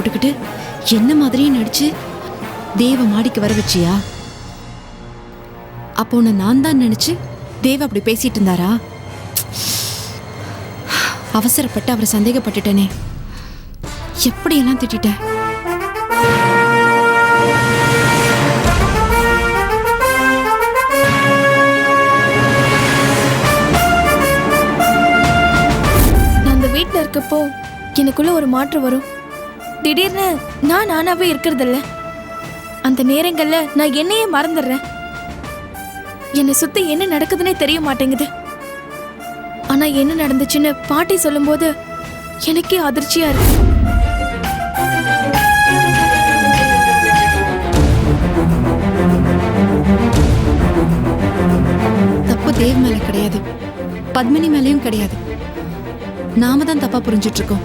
போட்டுக்கிட்டு என்ன மாதிரியும் நடிச்சு தேவ மாடிக்கு வர வச்சியா? அப்போ உன்னை நான் தான் நினைச்சு தேவ அப்படி பேசிட்டு இருந்தாரா? அவசரப்பட்டு அவரை சந்தேகப்பட்டுட்டேனே. எப்படியெல்லாம் திட்டிட்டேன் நான் அந்த வீட்டில் இருக்கப்போ எனக்குள்ள ஒரு மாற்றம் வரும். திடீர்னு நான் நானாவே இருக்கிறதில்ல. அந்த நேரங்கள்ல நான் என்னையே மறந்துடுறேன். என்னை சுத்தி என்ன நடக்குதுன்னே தெரிய மாட்டேங்குது. ஆனா என்ன நடந்துச்சுன்னு பாட்டி சொல்லும்போது எனக்கே அதிர்ச்சியா இருக்கு. தப்பு தேவ் மேல கிடையாது. பத்மினி மேலேயும் கிடையாது. நாம தான் தப்பா புரிஞ்சிட்டு இருக்கோம்.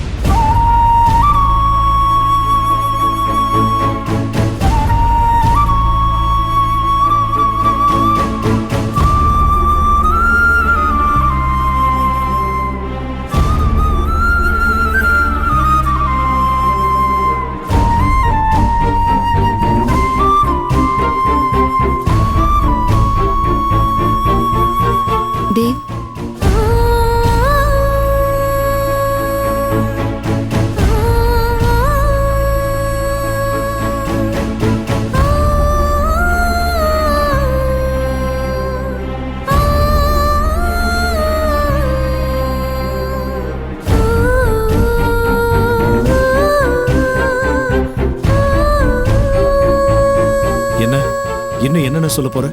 என்ன சொல்ல போற?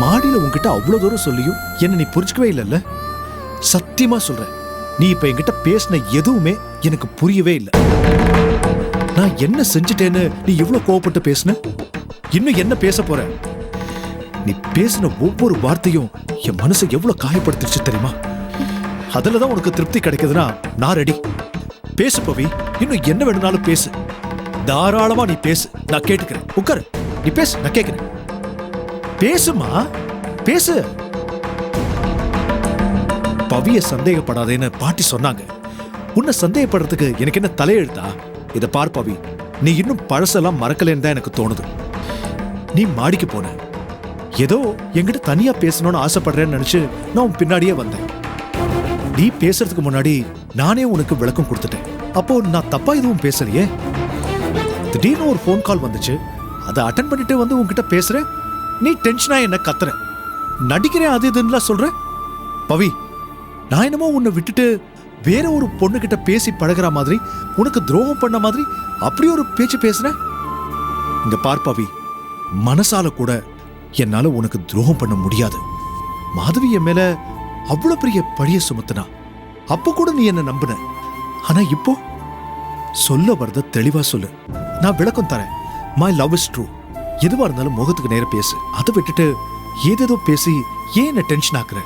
மாடியில உன்கிட்ட அவ்வளவு தூரம் சொல்லியும் என்ன நீ புரிஞ்சுக்கவே இல்லைல்ல? சத்தியமா சொல்றேன். நீ இப்ப என்கிட்ட பேசின எதுவுமே எனக்கு புரியவே இல்லை. நான் என்ன செஞ்சுட்டேன்னு நீ இவ்வளவு கோவப்பட்டு பேசுன? இன்னும் என்ன பேச போற? நீ பேசின ஒவ்வொரு வார்த்தையும் என் மனசை எவ்வளவு காயப்படுத்திடுச்சு தெரியுமா? அதுல தான் உனக்கு திருப்தி கிடைக்குதுன்னா நான் ரெடி பேசு பவி. இன்னும் என்ன வேணும்னாலும் பேசு. தாராளமா நீ பேசு. நான் கேட்டுக்கிறேன். உட்காரு. நீ பேசு நான் கேட்குறேன் பேசுமா? பேசு. பவிய சந்தேகப்படாதேன்னு பாட்டி சொன்னாங்க. உன்னை சந்தேகப்படுறதுக்கு எனக்கு என்ன தலையெழுத்தா? இத பார் பவி நீ இன்னும் பழசெல்லாம் மறக்கலன்னு தான் எனக்கு தோணுது. நீ மாடிக்கு போன. ஏதோ என்கிட்ட தனியா பேசணும்னு ஆசைப்படுறேன்னு நினைச்சு நான் உன் பின்னாடியே வந்தேன். நீ பேசுறதுக்கு முன்னாடி நானே உனக்கு விளக்கம் கொடுத்துட்டேன். அப்போ நான் தப்பா எதுவும் பேசலையே? திடீர்னு ஒரு ஃபோன் கால் வந்துச்சு. அதை அட்டன் பண்ணிட்டு வந்து உன்கிட்ட பேசுறேன். நீ டென்ஷனா என்ன கத்துற? நடிக்கிறேன் அது இதுன்னுலாம் சொல்ற? பவி நான் என்னமோ உன்னை விட்டுட்டு வேற ஒரு பொண்ணுகிட்ட பேசி பழகுற மாதிரி உனக்கு துரோகம் பண்ண மாதிரி அப்படி ஒரு பேச்சு பேசுறேன் இங்க பார் பவி மனசால கூட என்னால உனக்கு துரோகம் பண்ண முடியாது. மாதவி என் மேல அவ்வளவு பெரிய பழிய சுமத்துனா அப்ப கூட நீ என்ன நம்புன? ஆனா இப்போ சொல்ல வரத தெளிவா சொல்லு. நான் விளக்கம் தரேன். மை லவ் இஸ் ட்ரூ எதுவா இருந்தாலும் முகத்துக்கு நேரம் பேசு. அதை விட்டுட்டு ஏதேதோ பேசி ஏன் என்ன டென்ஷன் ஆக்குற?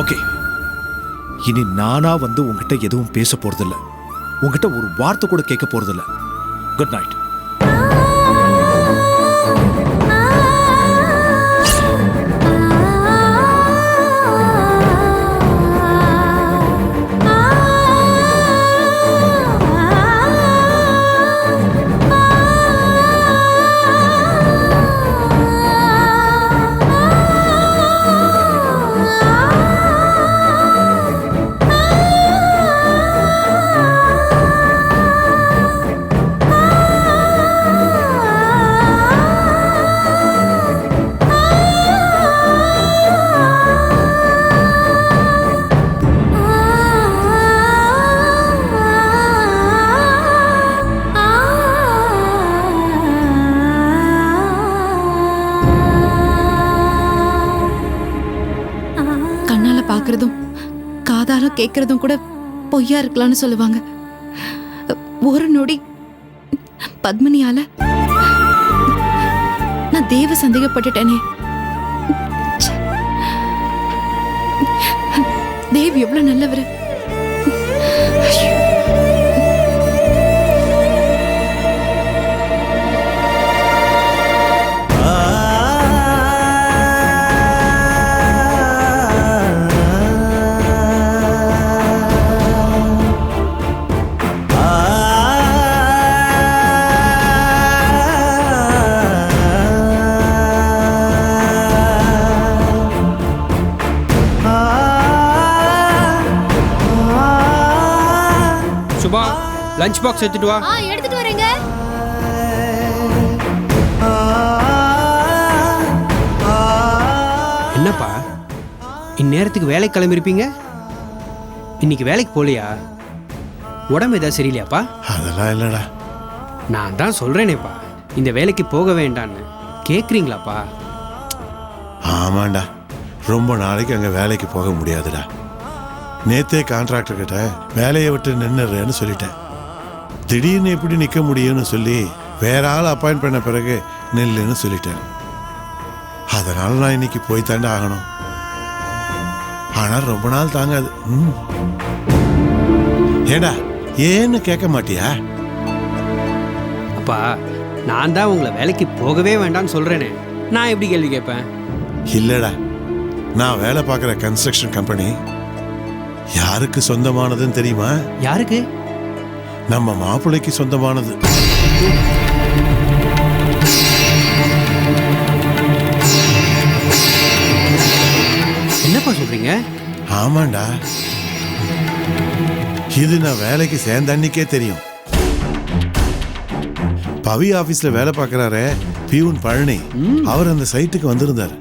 ஓகே இனி நானா வந்து உன்கிட்ட எதுவும் பேச போறதில்ல. உன்கிட்ட ஒரு வார்த்தை கூட கேட்க போறதில்ல. குட் நைட் கேட்கறதும் கூட பொய்யா இருக்கலாம்னு சொல்லுவாங்க. ஒரு நொடி பத்மினியால நான் தேவ சந்தேகப்பட்டுட்டேனே. தேவ் எவ்வளவு நல்லவர். லஞ்ச் பாக்ஸ் எடுத்துட்டு வா. ஆ எடுத்துட்டு வரேங்க. என்னப்பா? இந்நேரத்துக்கு வேலைக்கு கிளம்பிருப்பீங்க? இன்னைக்கு வேலைக்கு போகலையா? உடம்பு ஏதாவது சரியில்லையாப்பா? அதெல்லாம் இல்லடா. நான் தான் சொல்றேனேப்பா. இந்த வேலைக்கு போக வேண்டான்னு கேட்குறீங்களாப்பா ஆமாண்டா. ரொம்ப நாளைக்கு அங்கே வேலைக்கு போக முடியாதுடா. நேத்தே கான்ட்ராக்டர் கிட்ட வேலையை விட்டு நின்னுறேன்னு சொல்லிட்டேன். திடீர்னு எப்படி நிற்க முடியும்னு சொல்லி வேற ஆள் அப்பாயிண்ட் பண்ண பிறகு நில்லுன்னு சொல்லிட்டேன். அதனால நான் இன்னைக்கு போய் தாண்டா ஆகணும். ஆனால் ரொம்ப நாள் தாங்காது. ம். ஏடா ஏன்னு கேட்க மாட்டியா? அப்பா நான் தான் உங்களை வேலைக்கு போகவே வேண்டாம்னு சொல்றேனே. நான் எப்படி கேள்வி கேட்பேன்? இல்லடா நான் வேலை பார்க்குற கன்ஸ்ட்ரக்ஷன் கம்பெனி யாருக்கு சொந்தமானதுன்னு தெரியுமா? யாருக்கு? நம்ம மாப்பிள்ளைக்கு சொந்தமானது. என்னப்பா சொல்றீங்க? ஆமாண்டா. இது நான் வேலைக்கு சேர்ந்த அன்னைக்கே தெரியும். பவி ஆபீஸ்ல வேலை பார்க்கறாரே பியூன் பழனி. அவர் அந்த சைட்டுக்கு வந்திருந்தாரு.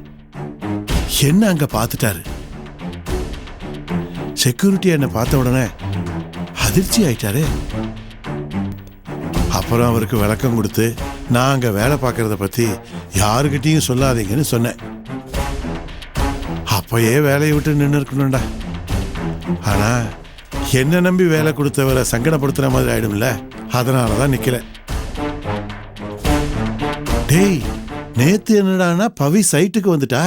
என்ன அங்க பார்த்துட்டாரு? செக்யூரிட்டி என்னை பார்த்த உடனே அதிர்ச்சி ஆயிட்டாரு. அப்புறம் அவருக்கு விளக்கம் கொடுத்து நான் அங்கே வேலை பார்க்கறத பற்றி யாருக்கிட்டையும் சொல்லாதீங்கன்னு சொன்னேன். அப்பயே வேலையை விட்டு நின்று இருக்கணும்டா. ஆனால் என்ன நம்பி வேலை கொடுத்தவரை சங்கடப்படுத்துகிற மாதிரி ஆயிடும்ல? அதனால தான் நிற்கிறேன் டேய் நேத்து என்னடான்னா பவி சைட்டுக்கு வந்துட்டா?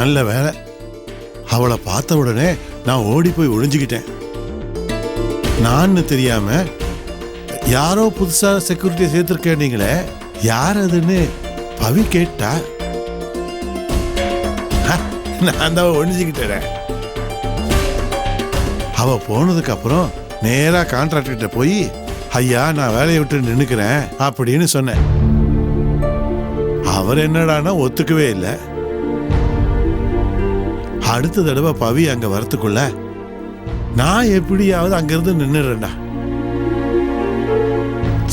நல்ல வேலை. அவளை பார்த்த உடனே நான் ஓடி போய் ஒழிஞ்சுக்கிட்டேன் நான் தெரியாம யாரோ புதுசா செக்யூரிட்டி சேர்த்திருக்கேன்னீங்களே யார் அதுன்னு பவி கேட்டா? நான் தான் ஒழிஞ்சுக்கிட்டேன். அவ போனதுக்கு அப்புறம் நேரா கான்ட்ராக்டர் கிட்ட போய் ஐயா நான் வேலையை விட்டு நின்னுக்கிறேன் அப்படின்னு சொன்னேன். அவர் என்னடான்னா ஒத்துக்கவே இல்லை. அடுத்த தடவை பவி அங்க வரத்துக்குள்ள நான் எப்படியாவது அங்கிருந்து நின்னுடுறேன்டா.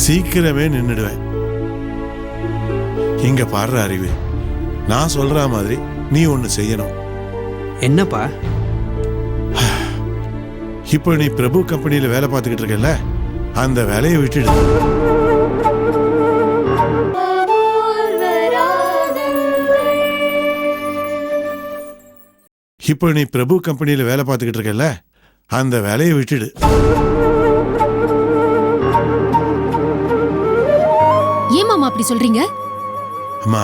சீக்கிரமே நின்னுடுவேன். இங்க பாடுற அறிவு நான் சொல்ற மாதிரி நீ ஒன்னு செய்யணும். என்னப்பா? இப்போ நீ பிரபு கம்பெனியில வேலை பார்த்துக்கிட்டு இருக்கல அந்த வேலையை விட்டுடு. இப்போ நீ பிரபு கம்பெனியில வேலை பார்த்துக்கிட்டு இருக்கல அந்த வேலையை விட்டுடு. அப்படி சொல்றீங்க? அம்மா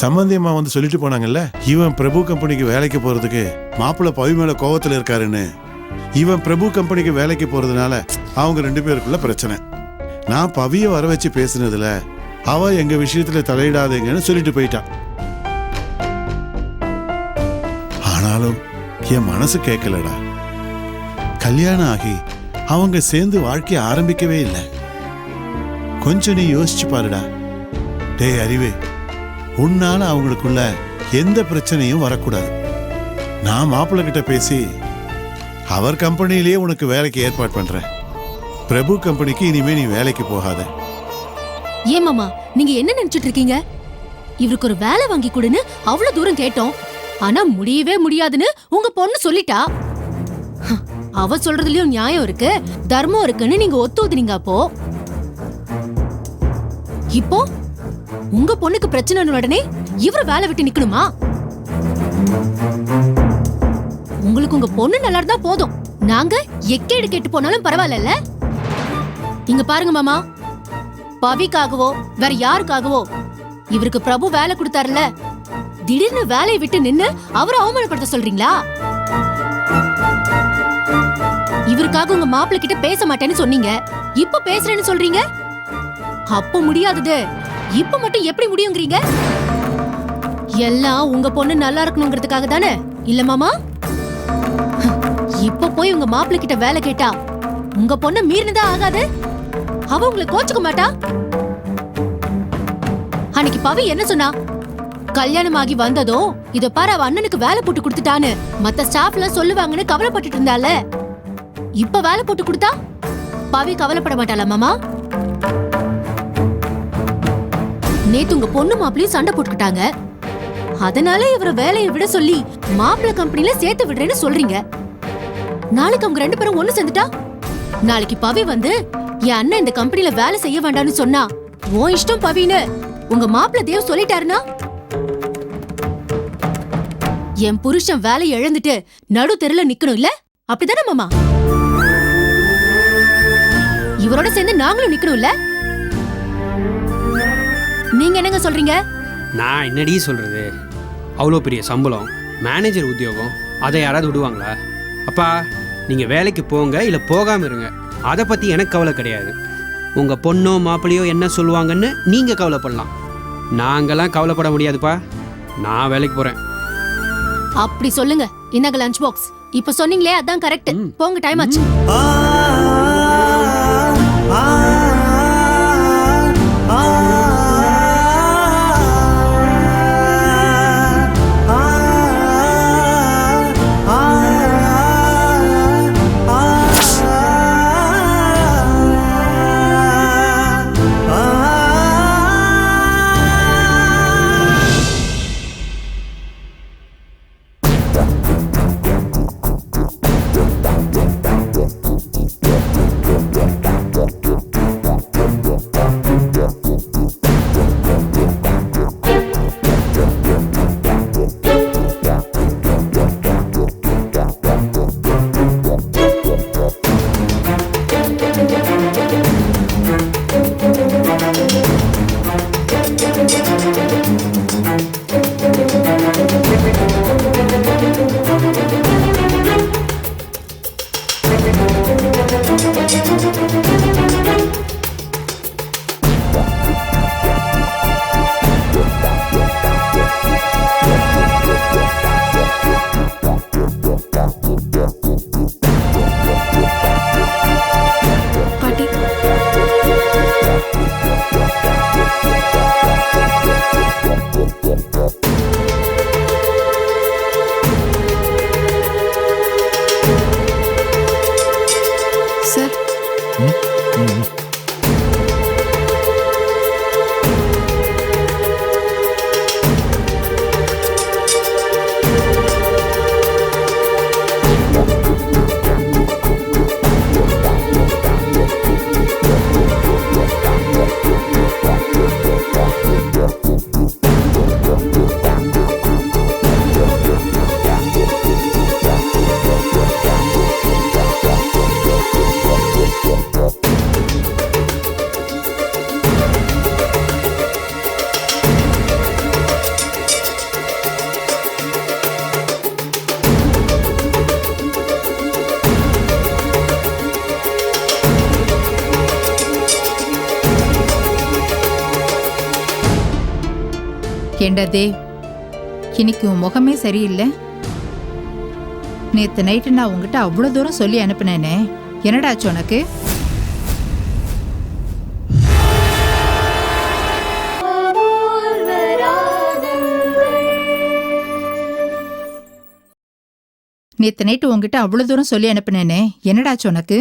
சம்பந்தி அம்மா வந்து சொல்லிட்டு போனாங்கல்ல இவன் பிரபு கம்பெனிக்கு வேலைக்கு போறதுக்கு மாப்பிள்ளை பவி மேல கோவத்துல இருக்காருன்னு. இவன் பிரபு கம்பெனிக்கு வேலைக்கு போறதுனால அவங்க ரெண்டு பேருக்குள்ள பிரச்சனை. நான் பவிய வர வச்சு பேசுனதுல அவ எங்க விஷயத்துல தலையிடாதீங்கன்னு சொல்லிட்டு போயிட்டான் ஆனாலும் என் மனசு கேட்கலடா கல்யாணம் ஆகி அவங்க சேர்ந்து வாழ்க்கைய ஆரம்பிக்கவே இல்லை. கொஞ்சம் நீ யோசிச்சு பாருடா. டேய் அறிவே உன்னால அவங்களுக்குள்ள எந்த பிரச்சனையும் வரக்கூடாது. நான் மாப்பிள்ளை கிட்ட பேசி அவர் கம்பெனிலேயே உனக்கு வேலைக்கு ஏற்பாடு பண்றேன். பிரபு கம்பெனிக்கு இனிமே நீ வேலைக்கு போகாத. ஏன் மாமா நீங்க என்ன நினைச்சிட்டு இருக்கீங்க? இவருக்கு ஒரு வேலை வாங்கி கொடுன்னு அவ்வளவு தூரம் கேட்டோம். ஆனா முடியவே முடியாதுன்னு உங்க பொண்ணு சொல்லிட்டா. அவ சொல்றதுலயும் நியாயம் இருக்கு தர்மம் இருக்குன்னு நீங்க ஒத்து ஊதுனீங்க அப்போ. இப்போ உங்க பொண்ணுக்கு பிரச்சனை உடனே இவர வேலை விட்டு நிக்கணுமா? உங்களுக்கு உங்க பொண்ணு நல்லா இருந்தா போதும். நாங்க எக்கேடு கெட்டு போனாலும் பரவாயில்ல இங்க பாருங்க மாமா. பவிக்காகவோ வேற யாருக்காகவோ இவருக்கு பிரபு வேலை கொடுத்தாருல திடீர்னு வேலையை விட்டு நின்னு அவரை அவமானப்படுத்த சொல்றீங்களா? இவருக்காக உங்க மாப்பிள்ளை கிட்ட பேச மாட்டேன்னு சொன்னீங்க. இப்ப பேசுறேன்னு சொல்றீங்க? அப்ப முடியாதது. இப்ப மட்டும் எப்படி முடியுங்கிறீங்க? எல்லாம் உங்க பொண்ணு நல்லா இருக்கணுங்கிறதுக்காக தானே? இல்ல மாமா? இப்ப போய் உங்க மாப்பிள்ளை கிட்ட வேலை கேட்டா உங்க பொண்ணு மீறினதா ஆகாது? அவ உங்களை கோச்சுக்க மாட்டா? அன்னைக்கு பவி என்ன சொன்னா? கல்யாணம் ஆகி வந்ததும் இத பாரு அவ அண்ணனுக்கு வேலை போட்டு கொடுத்துட்டான்னு. மத்த ஸ்டாஃப்ல சொல்லுவாங்கன்னு கவலைப்பட்டுட்டு இருந்தால இப்ப வேலை போட்டு கொடுத்தா? பவி கவலைப்பட மாட்டாளா மாமா? நேத்து உங்க பொண்ணு மாப்பிளையும் சண்டை போட்டுக்கிட்டாங்க. அதனால இவரை வேலையை விட சொல்லி மாப்பிள்ள கம்பெனில சேர்த்து விடுறேன்னு சொல்றீங்க. நாளைக்கு அவங்க ரெண்டு பேரும் ஒண்ணு சேர்ந்துட்டா? நாளைக்கு பவி வந்து என் அண்ணன் இந்த கம்பெனில வேலை செய்ய வேண்டாம்னு சொன்னா உன் இஷ்டம் பவின்னு உங்க மாப்பிள்ள தேவ் சொல்லிட்டாருனா என் புருஷன் வேலை இழந்துட்டு நடு தெருல நிக்கணும் இல்ல? அப்படிதானே மாமா? இவரோட சேர்ந்து நாங்களும் நிக்கணும்ல நீங்க என்னங்க சொல்றீங்க? நான் என்னடி சொல்கிறது அவ்வளோ பெரிய சம்பளம் மேனேஜர் உத்தியோகம் அதை யாராவது விடுவாங்களா? அப்பா நீங்கள் வேலைக்கு போங்க இல்லை போகாமல் இருங்க. அதை பற்றி எனக்கு கவலை கிடையாது. உங்கள் பொண்ணோ மாப்பிள்ளையோ என்ன சொல்லுவாங்கன்னு நீங்கள் கவலைப்படலாம். நாங்கெல்லாம் கவலைப்பட முடியாதுப்பா. நான் வேலைக்கு போகிறேன் அப்படி சொல்லுங்க. இந்தாங்க லஞ்ச் பாக்ஸ் இப்ப சொன்னீங்களே அதான் கரெக்ட். போங்க டைம் ஆச்சு. பாட்டி ஏண்டா தேவ் இன்னைக்கு உன் முகமே சரியில்லை. நேற்று நைட்டு நான் உங்ககிட்ட அவ்வளோ தூரம் சொல்லி அனுப்புனேனே. என்னடாச்சு உனக்கு? நேற்று நைட்டு உங்ககிட்ட அவ்வளோ தூரம் சொல்லி அனுப்புனேனே. என்னடாச்சு உனக்கு?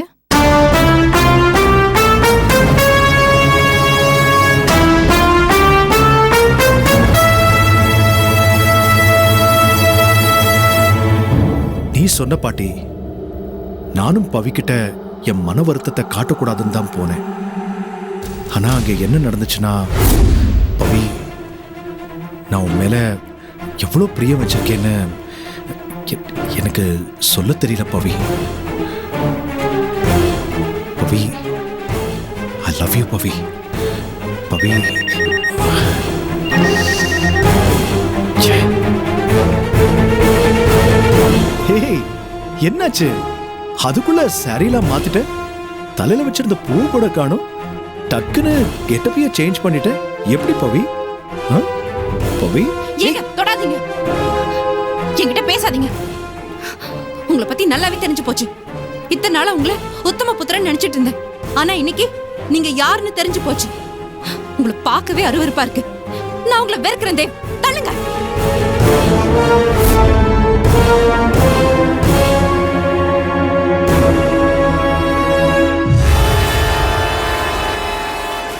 சொன்ன பாட்டி நானும் பவிக்கிட்ட என் மன வருத்தத்தை காட்டக்கூடாதுன்னு தான் போனேன். ஆனா அங்க என்ன நடந்துச்சுன்னா பவி நான் உன் மேல எவ்வளோ பிரியம் வச்சிருக்கேன்னு எனக்கு சொல்ல தெரியல பவி. பவி ஐ லவ் யூ பவி. பவி டேய் என்னாச்சு? அதுக்குள்ள சாரீலாம் மாத்திட்ட தலையில வச்சிருந்த பூ கூட காணும் டக்குன்னு கெட்டப்பைய சேஞ்ச் பண்ணிட்ட எப்படி பவி? ஆ? பவி? ஏங்க தொடாதீங்க. என்கிட்ட பேசாதீங்க. உங்களை பத்தி நல்லாவே தெரிஞ்சு போச்சு. இத்தனை நாளா உங்களை உத்தம புத்திரன் நினைச்சிட்டு இருந்தேன். ஆனா இன்னைக்கு நீங்க யாருன்னு தெரிஞ்சு போச்சு. உங்களை பார்க்கவே அருவருப்பா இருக்கு. நான் உங்களை வெறுக்கிறேன் தேவ். தள்ளுங்க.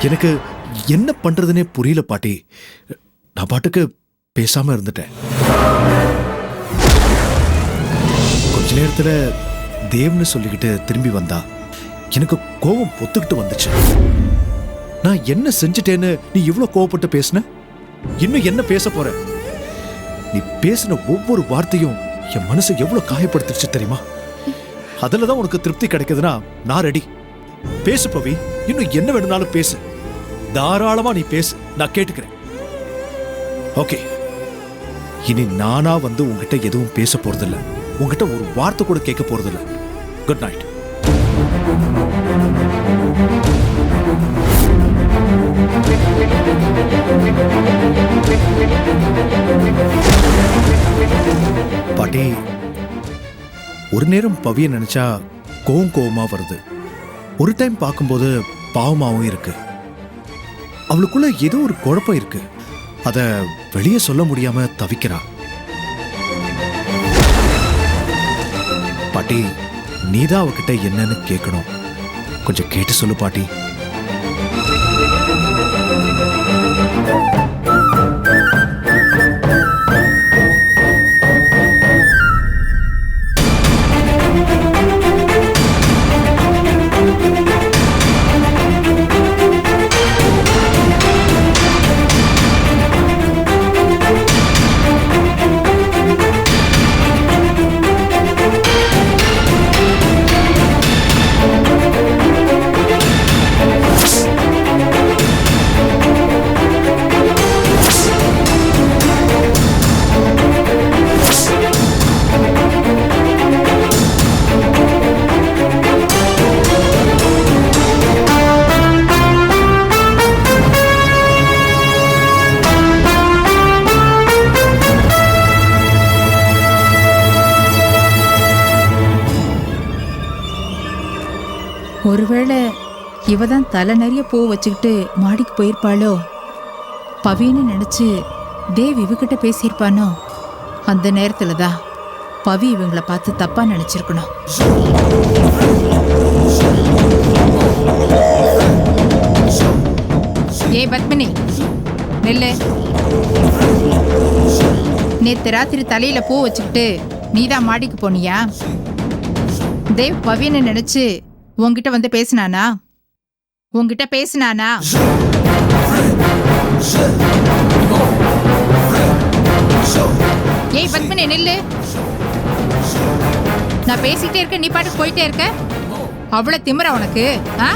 எனக்கு என்ன பண்றதுனே புரியல பாட்டி. நான் பாட்டுக்கு பேசாம இருந்துட்டேன். கொஞ்ச நேரத்துல தேவ்னு சொல்லிக்கிட்டு திரும்பி வந்தா. எனக்கு கோபம் பொத்துக்கிட்டு வந்துச்சு. நான் என்ன செஞ்சுட்டேன்னு நீ இவ்வளோ கோவப்பட்டு பேசுன? இன்னும் என்ன பேச போற? நீ பேசின ஒவ்வொரு வார்த்தையும் என் மனசை எவ்வளோ காயப்படுத்துச்சு தெரியுமா? அதில் தான் உனக்கு திருப்தி கிடைக்குதுன்னா நான் ரெடி பேசு பவி இன்னும் என்ன வேணும்னாலும் பேசு. தாராளமா நீ பேசு. நான் கேட்டுக்கிறேன். ஓகே. இனி நானா வந்து உங்ககிட்ட எதுவும் பேச போறதில்ல. உங்ககிட்ட ஒரு வார்த்தை கூட கேட்க போறதில்ல. குட் நைட் பாட்டி ஒரு நேரம் பவிய நினைச்சா கோவம் கோவமா வருது. ஒரு டைம் பார்க்கும்போது பாவமாகவும் இருக்குது அவளுக்குள்ள ஏதோ ஒரு குழப்பம் இருக்கு. அத வெளியே சொல்ல முடியாம தவிக்கிறா. பாட்டி நீதான் அவகிட்ட என்னன்னு கேட்கணும் கொஞ்சம் கேட்டு சொல்லு பாட்டி. இவ தான் தலை நிறைய பூ வச்சுக்கிட்டு மாடிக்கு போயிருப்பாளோ? பவின்னு நினச்சி தேவ் இவகிட்ட பேசியிருப்பானோ? அந்த நேரத்தில் தான் பவி இவங்களை பார்த்து தப்பாக நினச்சிருக்கணும். ஏய் பத்மினி நெல்லு. நேற்று ராத்திரி தலையில் பூ வச்சுக்கிட்டு நீதான் மாடிக்கு போனியா? தேவ் பவின்னு நினச்சி உன்கிட்ட வந்து பேசினானா? உங்ககிட்ட பேசினானா? ஏய் பத்மினி நில்லு. நான் பேசிட்டே இருக்க நீ பாட்டுக்கு போயிட்டே இருக்க? அவ்வளவு திமிரா உனக்கு ஆ?